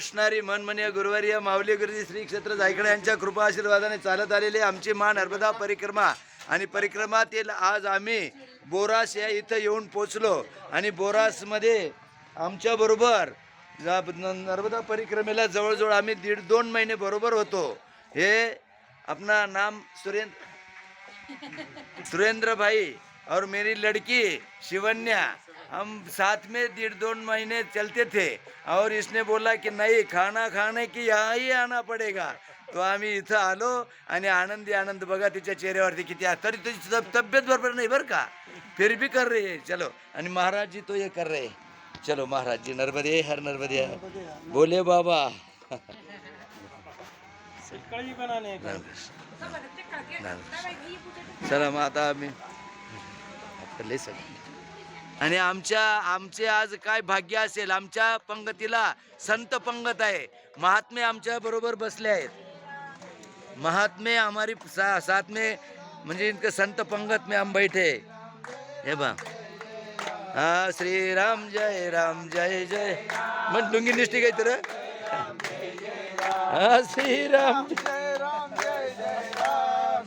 रामकृष्णारी मनमनीय गुरुवारी माऊली गुरुजी श्री क्षेत्र जायकडे यांच्या कृपा आशीर्वादाने चालत आलेली आमची मान नर्मदा परिक्रमा आणि परिक्रमातील आज आम्ही बोरास या इथं येऊन पोचलो आणि बोरासमध्ये आमच्याबरोबर जा- न- नर्मदा परिक्रमेला जवळजवळ आम्ही दीड दोन महिने बरोबर होतो. हे अपना नाम सुरेंद्र सुरेंद्र भाई और मेरी लड़की शिवन्या हम साथ में डेढ़ दो महीने चलते थे और इसने बोला की नहीं खाना खाने की यहाँ ही आना पड़ेगा। तो आम्ही इथं आलो आणि आनंदी आनंद बघा तिच्या चेहऱ्यावरती किती. तरी तुझी तब- तब्येत बरोबर नाही बरं का? फिर भी कर रही है. चलो. आणि महाराज जी तो ये कर रहे. चलो महाराज जी नर्मदे हर नर्मदे. बोले बाबा. चला मग आता आम्ही सगळं. आणि आमच्या आमचे आज काय भाग्य असेल आमच्या पंगतीला संत पंगत आहे. महात्मे आमच्या बरोबर बसले आहेत. महात्मे हमारी सा, साथ में म्हणजे इतकं संत पंगत में आम बैठे. हे बा हा श्री राम जय राम जय जय. मग डुंगी निष्ठी काय तर? हा श्री राम. जय राम. जय राम.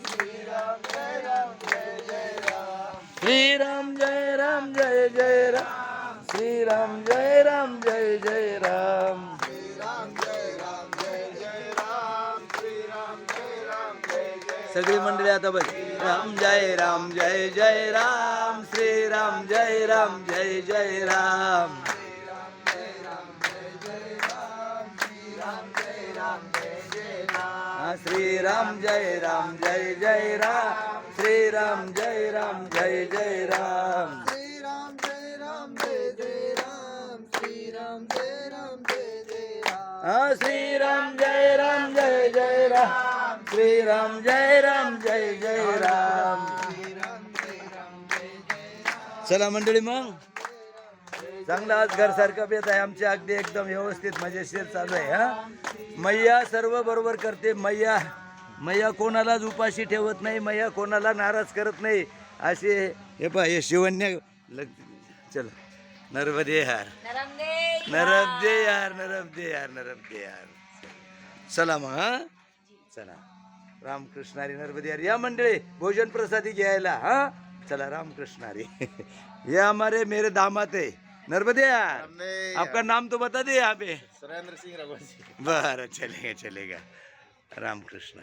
जय जय श्री राम जय राम जय जय राम. राम जय राम जय सगळी मंडळी आता बघ. राम जय राम जय जय राम. श्री राम जय राम जय जय राम. श्री राम जय राम जय जय राम. श्री राम जय राम जय जय राम. जय जय राम श्री राम जय राम जय जय राम। श्री राम जय राम जय जय राम। श्री राम जय राम जय जय राम चला मंडळी मग. चांगला आज घर सारखं बेत आहे. आमच्या अगदी एकदम व्यवस्थित मजेशीर चालू आहे हा. मैया सर्व बरोबर करते. मैया मैया कोणालाच उपाशी ठेवत नाही मैया कोणाला नाराज करत नाही. असे हे पा हे शिवन्य लग- नर्मदे यार नरबदे यार नरबदे यार नरबदे यार चला मग हा चला रामकृष्णारी नर्मदे यार या मंडळी भोजन प्रसादी घ्यायला हा चला रामकृष्णारी ये हमारे मेरे दामाद है नर्मदे यार आपका नाम तो बता दे यहाँ पे सुरेंद्र सिंह रघुवंशी बरं चलेगा चलेगा रामकृष्ण